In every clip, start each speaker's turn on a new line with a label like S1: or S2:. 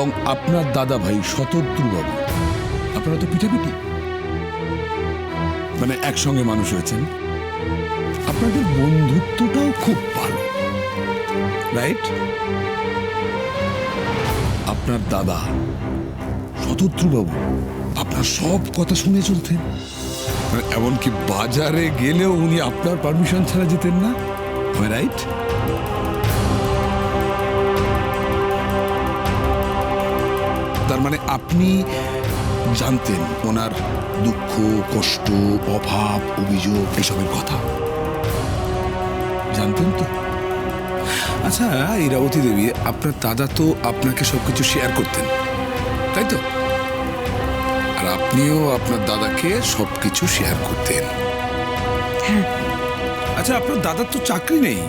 S1: এবং আপনার দাদা ভাই শতদ্রু বাবু আপনারা তো পিঠাপিঠি। মানে একসঙ্গে মানুষ হয়েছেন। আপনাদের বন্ধুত্বটাও খুব ভালো। রাইট আপনার দাদা শতদ্রু বাবু আপনার সব কথা শুনে চলতেন। মানে এমনকি বাজারে গেলেও উনি আপনার পারমিশন ছাড়া যেতেন না। রাইট মানে আপনি জানতেন ওনার দুঃখ কষ্ট অভাব অভিযোগ এসবের কথা। জানতেন তো? আচ্ছা ইরাবতী দেবী আপনার দাদা তো আপনাকে সবকিছু শেয়ার করতেন তাই তো? আর আপনিও আপনার দাদাকে সবকিছু শেয়ার করতেন। আচ্ছা আপনার দাদার তো চাকরি নেই।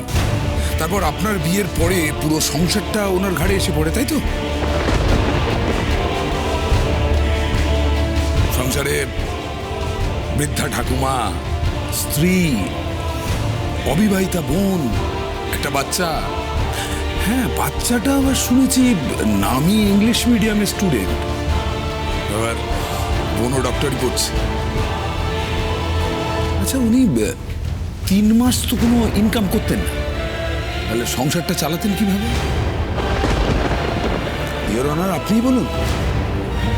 S1: তারপর আপনার বিয়ের পরে পুরো সংসারটা ওনার ঘাড়ে এসে পড়ে তাই তো? সংসারে বৃদ্ধা ঠাকুমা, স্ত্রী, অবিবাহিতা বোন, একটা বাচ্চা। হ্যাঁ বাচ্চাটা আবার শুনেছি নামি ইংলিশ মিডিয়ামের স্টুডেন্ট। আবার বোনও ডক্টরি করছে। আচ্ছা উনি তিন মাস তো কোনো ইনকাম করতেন না। তাহলে সংসারটা চালাতেন কীভাবে? ইয়োর অনার আপনি বলুন।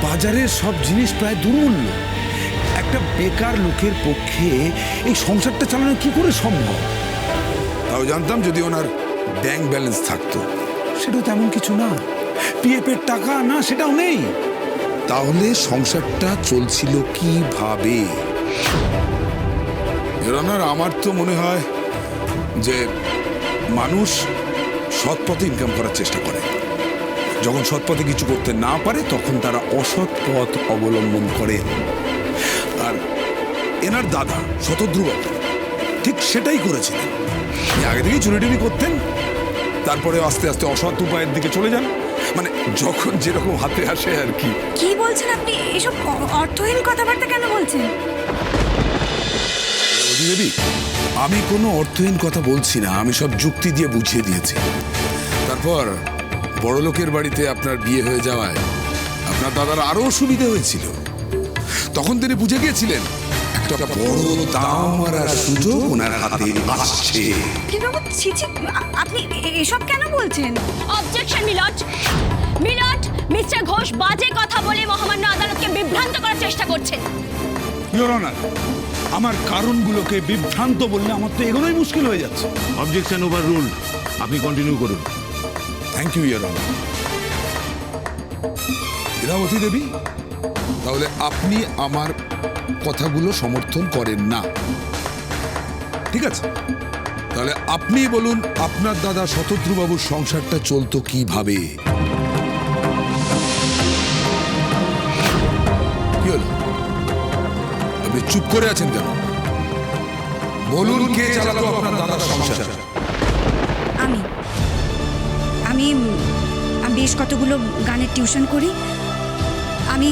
S1: বাজারের সব জিনিস প্রায় দুর্মূল্য। একটা বেকার লোকের পক্ষে এই সংসারটা চালানো কি করে সম্ভব? তাও জানতাম যদি ওনার ব্যাংক ব্যালেন্স থাকতো। সেটা তেমন কিছু না। পিএফের টাকা না সেটাও নেই। তাহলে সংসারটা চলছিল কীভাবে? আমার তো মনে হয় যে মানুষ সৎ পথে ইনকাম করার চেষ্টা করে। যখন সৎ পথে কিছু করতে না পারে তখন তারা অসৎ পথ অবলম্বন করে। আর এনার দাদা শতদ্রু বাবু ঠিক সেটাই করেছিলেন। আগে থেকেই চুরিটুরি করতেন তারপরে আস্তে আস্তে অসৎ উপায়ের দিকে চলে যান। মানে যখন যেরকম হাতে আসে আর কি।
S2: কি বলছেন আপনি? এসব অর্থহীন কথাবার্তা কেন বলছেন?
S1: দেবী আমি কোনো অর্থহীন কথা বলছি না আমি সব যুক্তি দিয়ে বুঝিয়ে দিয়েছি। তারপর বড়লোকের বাড়িতে আপনার বিয়ে হয়ে যাওয়ায় আপনার দাদার আরও সুবিধে হয়েছিল। তখন তিনি বুঝে গিয়েছিলেন একটা বড় দাম সুযোগ ওনার হাতে আসছে।
S2: আপনি এসব কেন বলছেন?
S3: Objection milord milord mister Ghosh বাজে কথা বলে মহামান্য আদালতকে বিভ্রান্ত করার চেষ্টা করছেন।
S4: ইয়োর অনার আমার কারণগুলোকে বিভ্রান্ত বললে আমার তো এগোনোই মুশকিল হয়ে যাচ্ছে।
S5: অবজেকশন ওভার রুল আপনি কন্টিনিউ করুন।
S1: থ্যাংক ইউ ইয়ার ইরাবতী দেবী তাহলে আপনি আমার কথাগুলো সমর্থন করেন না। ঠিক আছে? তাহলে আপনি বলুন, আপনার দাদা শতদ্রুবাবুর সংসারটা চলতো কীভাবে? কি আপনি চুপ করে আছেন কেন? বলুন, কে চালাতো আপনার দাদার সংসার?
S2: আমি বেশ কতগুলো গানের টিউশন করি। আমি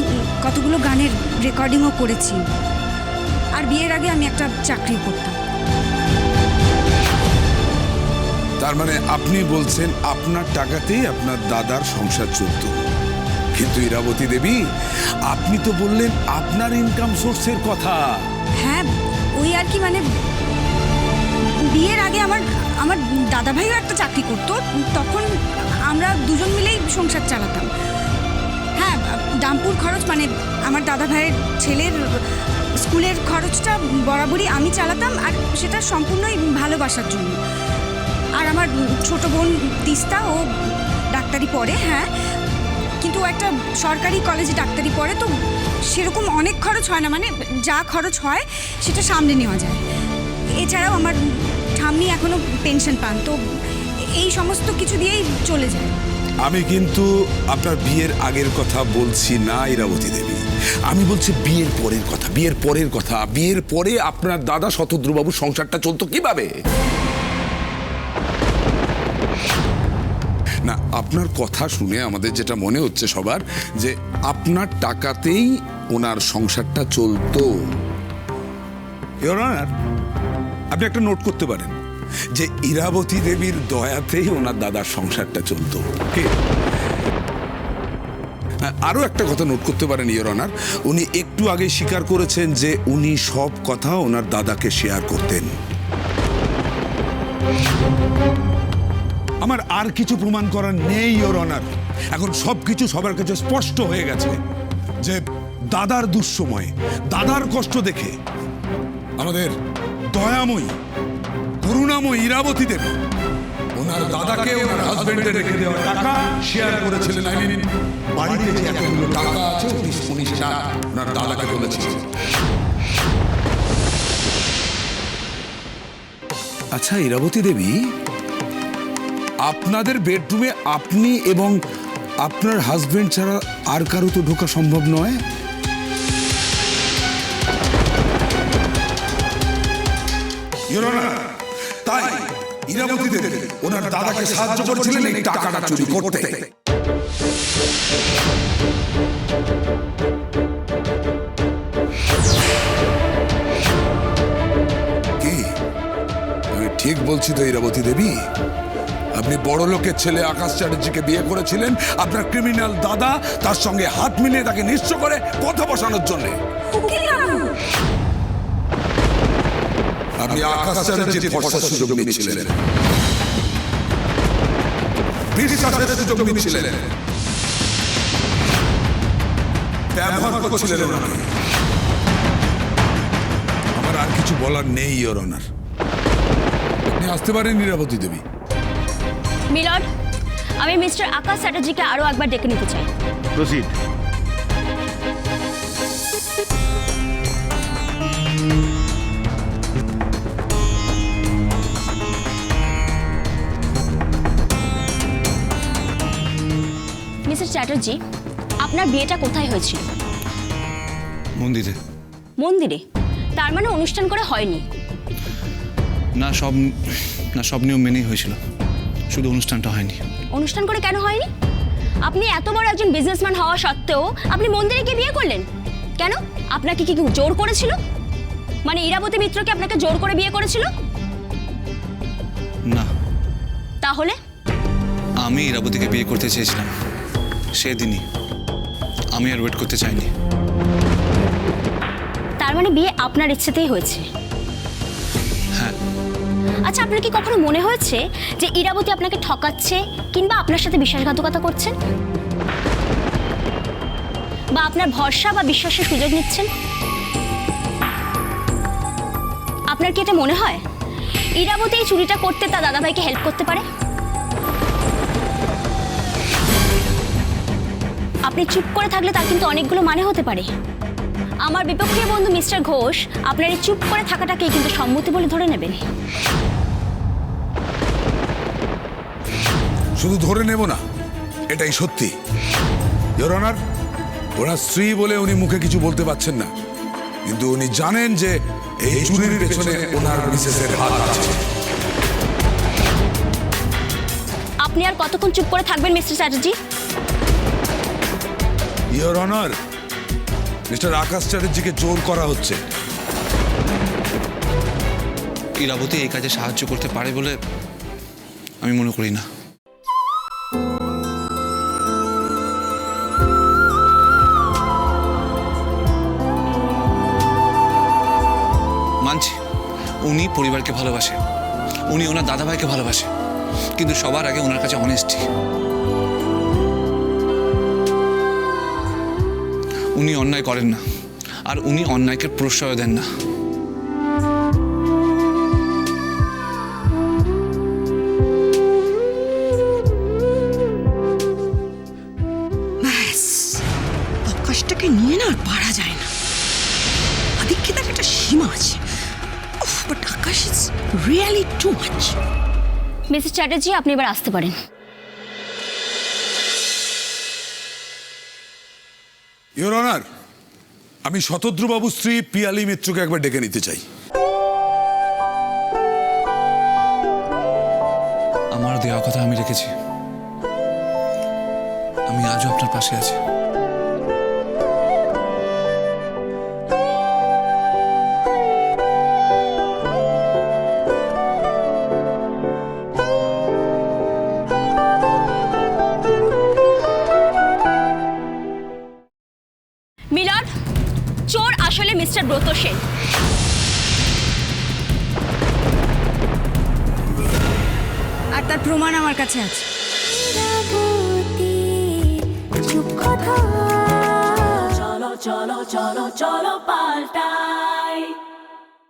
S2: কতগুলো গানের রেকর্ডিংও করেছি। আর বিয়ের আগে আমি একটা চাকরি করতাম।
S1: তার মানে আপনি বলছেন আপনার টাকাতেই আপনার দাদার সংসার চলত। কিন্তু ইরাবতী দেবী আপনি তো বললেন আপনার ইনকাম সোর্সের কথা।
S2: হ্যাঁ ওই আর কি মানে বিয়ের আগে আমার আমার দাদা ভাইও একটা চাকরি করতো, তখন আমরা দুজন মিলেই সংসার চালাতাম। হ্যাঁ দামপুর খরচ মানে আমার দাদা ভাইয়ের ছেলের স্কুলের খরচটা বরাবরই আমি চালাতাম, আর সেটা সম্পূর্ণই ভালোবাসার জন্য। আর আমার ছোট বোন তিস্তা, ও ডাক্তারি পড়ে হ্যাঁ কিন্তু একটা সরকারি কলেজে ডাক্তারি পড়ে, তো সেরকম অনেক খরচ হয় না মানে যা খরচ হয় সেটা সামনে নেওয়া যায়। এছাড়াও আমার ঠাম্মি এখনও পেনশন পান তো এই সমস্ত কিছু দিয়েই চলে যায়।
S1: আমি কিন্তু আপনার বিয়ের আগের কথা বলছি না ইরাবতী দেবী। আমি বলছি বিয়ের পরের কথা বিয়ের পরের কথা। বিয়ের পরে আপনার দাদা শতদ্রুবাবুর সংসারটা চলতো কীভাবে? না আপনার কথা শুনে আমাদের যেটা মনে হচ্ছে সবার যে আপনার টাকাতেই ওনার সংসারটা চলতো। ইয়োর অনার আপনি একটা নোট করতে পারেন যে ইরাবতী দেবীর দয়াতেই ওনার দাদার সংসারটা চলতো। কে? আরও একটা কথা নোট করতে পারেন ইয়র অনার উনি একটু আগে স্বীকার করেছেন যে উনি সব কথা ওনার দাদাকে শেয়ার করতেন।
S4: আমার আর কিছু প্রমাণ করার নেই ইওর অনার এখন সব কিছু সবার কাছে স্পষ্ট হয়ে গেছে যে দাদার দুঃসময়, দাদার কষ্ট দেখে আমাদের দয়াময়ী, করুণাময়ী ইরাবতী দেবী। ওনার দাদাকে, ওনার হাজবেন্ডে রেখে দেওয়া টাকা শেয়ার করেছিলেন আই বাড়িতে যে এতগুলো টাকা আছে উনি উনি সেটা ওনার দাদাকে বলেছিলেন
S1: আচ্ছা ইরাবতী দেবী, আপনাদের বেডরুমে আপনি এবং আপনার হাজবেন্ড ছাড়া আর কারও তো ঢোকা সম্ভব নয়?
S4: তাই ইরাবতী দেবী ওনার দাদাকে সাহায্য করেছিলেন এই টাকাটা চুরি করতে।
S1: কি? আমি ঠিক বলছি তো ইরাবতী দেবী? আপনি বড় লোকের ছেলে আকাশ চ্যাটার্জিকে বিয়ে করেছিলেন আপনার ক্রিমিনাল দাদা তার সঙ্গে হাত মিলিয়ে তাকে নিঃস্ব করে কথা বসানোর জন্য। আপনি আকাশ চ্যাটার্জির ভরসার সুযোগ নিচ্ছিলেন। বিশ্বাসের সুযোগ নিচ্ছিলেন। ব্যবহার করছিলেন ওনাকে আমার আর কিছু বলার নেই ইয়োর অনার। আপনি আসতে পারেন নিরাপত্তি দেবী।
S3: মিলর্ড আমি মিস্টার আকাশ চ্যাটার্জিকে আরও একবার ডেকে নিতে চাই।
S5: প্রসিড
S3: মিস্টার চ্যাটার্জি আপনার বিয়েটা কোথায় হয়েছিল?
S6: মন্দিরে।
S3: মন্দিরে? তার মানে অনুষ্ঠান করে হয়নি?
S6: না সব না সব নিয়ম মেনেই হয়েছিল। শুধু অনুষ্ঠানটা হয়নি।
S3: অনুষ্ঠান করে কেন হয়নি? আপনি এত বড় একজন বিজনেসম্যান হওয়া সত্ত্বেও আপনি মন্দিরে গিয়ে বিয়ে করলেন? কেন? আপনাকে কি কেউ জোর করেছিল? মানে ইরাবতী মিত্রকে আপনাকে জোর করে বিয়ে করেছিল?
S6: না।
S3: তাহলে?
S6: আমি ইরাবতীকে বিয়ে করতে চেয়েছিলাম। সেদিনই। আমি আর ওয়েট করতে চাইনি।
S3: তার মানে বিয়ে আপনার ইচ্ছেতেই হয়েছে?
S6: হ্যাঁ।
S3: আচ্ছা আপনার কি কখনো মনে হয়েছে যে ইরাবতী আপনাকে ঠকাচ্ছে কিংবা আপনার সাথে বিশ্বাসঘাতকতা করছেন? বা আপনার ভরসা বা বিশ্বাসের সুযোগ নিচ্ছেন? আপনার কি এটা মনে হয়? ইরাবতী এই চুরিটা করতে তার দাদাভাইকে হেল্প করতে পারে? আপনি চুপ করে থাকলে তার কিন্তু অনেকগুলো মানে হতে পারে। আমার বিপক্ষীয় বন্ধু মিস্টার ঘোষ আপনার এই চুপ করে থাকাটাকে কিন্তু সম্মতি বলে ধরে নেবেন।
S1: শুধু ধরে নেব না এটাই সত্যি। ইয়োর অনার ওনার স্ত্রী বলে উনি মুখে কিছু বলতে পারছেন না। কিন্তু উনি জানেন যে এই চুরির পেছনে ওনার মিসেসের হাত আছে।
S3: আপনি আর কতক্ষণ চুপ করে থাকবেন mister Chatterjee?
S1: Your honour mister Akash চ্যাটার্জিকে জোর করা হচ্ছে।
S6: ইরাবতী এই কাজে সাহায্য করতে পারে বলে আমি মনে করি না। মানছি, উনি পরিবারকে ভালোবাসে, উনি ওনার দাদাভাইকে ভালোবাসে, কিন্তু সবার আগে ওনার কাছে অনেস্টি উনি অন্যায় করেন না। আর উনি অন্যায়কে প্রশ্রয় দেন না।
S7: নিয়ে না আর পারা যায় না। আদিক্ষেতার একটা সীমা আছে। But Akash is really too much
S3: mister Chatterjee আপনি এবার আসতে পারেন।
S1: ইয়োর অনার আমি শতদ্রুবাবু স্ত্রী পিয়ালি মিত্রকে একবার ডেকে নিতে চাই।
S6: আমার দেওয়া কথা আমি রেখেছি। আমি আজও আপনার পাশে আছি।
S3: মিলন চোর আসলে মিস্টার ব্রত সেন।
S2: আর তার প্রমাণ আমার কাছে আছে।
S8: চলো চলো চলো চলো পাল্টাই।